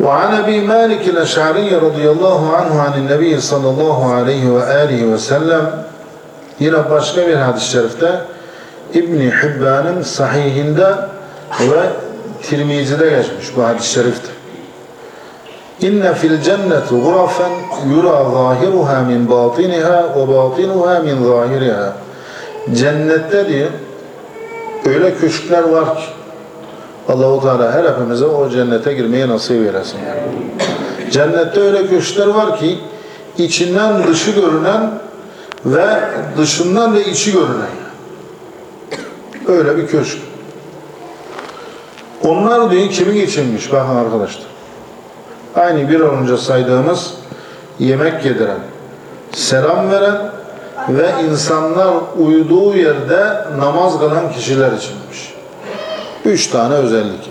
وعن أبي مالك الأشعري رضي الله عنه عن النبي صلى الله عليه وآله وسلم yine başka bir hadis-i şerifte İbni Hibban'ın sahihinde ve Tirmizi'de geçmiş bu hadis-i şerifte. İnne fil cenneti gurafen yura zahiruha min batiniha ve batinuha min zahiriha. Cennette diyor öyle köşkler var ki Allahu Teala her hepimize o cennete girmeyi nasip eylesin. Cennette öyle köşkler var ki içinden dışı görünen ve dışından da içi görünen. Öyle bir köşk. Onlar diyor kimin içinmiş? Bakın arkadaşlar. Aynı bir önce saydığımız yemek yediren, selam veren ve insanlar uyuduğu yerde namaz kılan kişiler içinmiş. Üç tane özellik.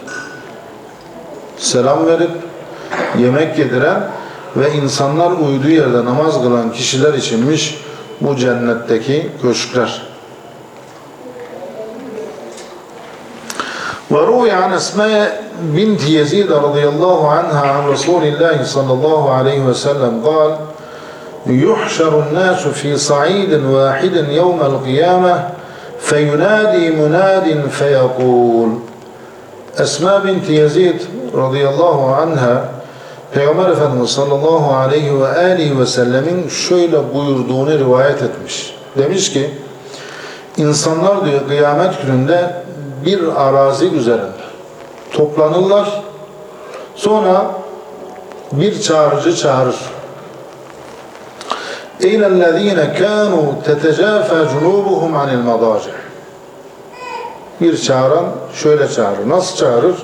Selam verip yemek yediren ve insanlar uyuduğu yerde namaz kılan kişiler içinmiş bu cennetteki köşkler. وروي عن أسماء بنت يزيد رضي الله عنها عن رسول الله صلى الله عليه وسلم قال يحشر الناس في صعيد واحد يوم القيامة فينادي مناد فيقول Esma binti Yazid radıyallahu anha Peygamber Efendimiz sallallahu aleyhi ve aleyhi ve sellemin şöyle buyurduğunu rivayet etmiş. Demiş ki insanlar diyor kıyamet gününde bir arazi üzerinde toplanırlar. Sonra bir çağırıcı çağırır. اِلَى الَّذ۪ينَ كَانُوا تَتَجَافَى جُنُوبُهُمْ عَنِ الْمَضَاجِعِ bir çağıran şöyle çağırır. Nasıl çağırır?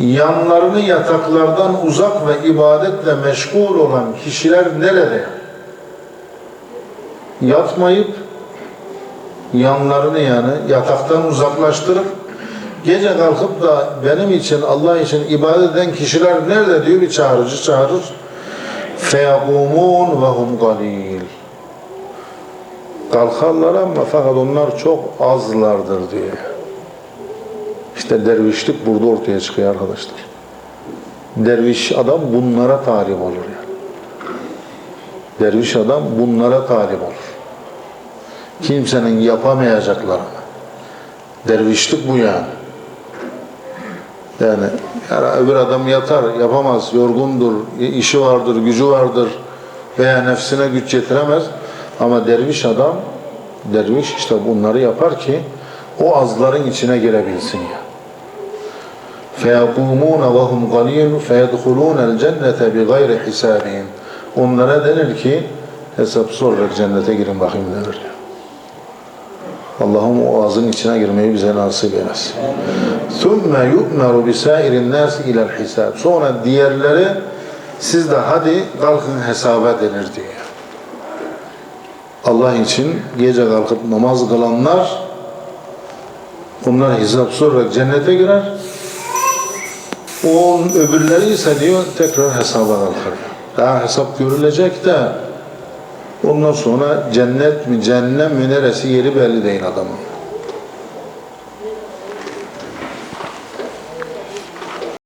Yanlarını yataklardan uzak ve ibadetle meşgul olan kişiler nerede? Yatmayıp yanlarını yani yataktan uzaklaştırıp gece kalkıp da benim için Allah için ibadet eden kişiler nerede diyor bir çağırıcı çağırır. Feyakumun ve hum galil. Kalkarlar ama fakat onlar çok azlardır diyor. İşte dervişlik burada ortaya çıkıyor arkadaşlar. Derviş adam bunlara talip olur yani. Derviş adam bunlara talip olur. Kimsenin yapamayacaklarını. Dervişlik bu yani. Yani, yani öbür adam yatar, yapamaz, yorgundur, işi vardır, gücü vardır veya nefsine güç getiremez. Ama derviş adam, derviş işte bunları yapar ki o azların içine girebilsin ya. فَيَقُومُونَ وَهُمْ قَلِيلٌ فَيَدْخُلُونَ الْجَنَّةَ بِغَيْرِ حِسَابِهِمْ Onlara denir ki hesapsız olarak cennete girin bakayım denir. Allah'ım o ağzın içine girmeyi bize nasip eylesin. ثُمَّ يُؤْمَرُ بِسَائِرِ النَّاسِ اِلَى الْحِسَابِ Sonra diğerleri siz de hadi kalkın hesaba denir diyor. Allah için gece kalkıp namaz kılanlar onlar hesapsız olarak cennete girer. O öbürleri ise diyor tekrar hesaba kalkar. Daha hesap görülecek de ondan sonra cennet mi cehennem mi neresi yeri belli değil adamın.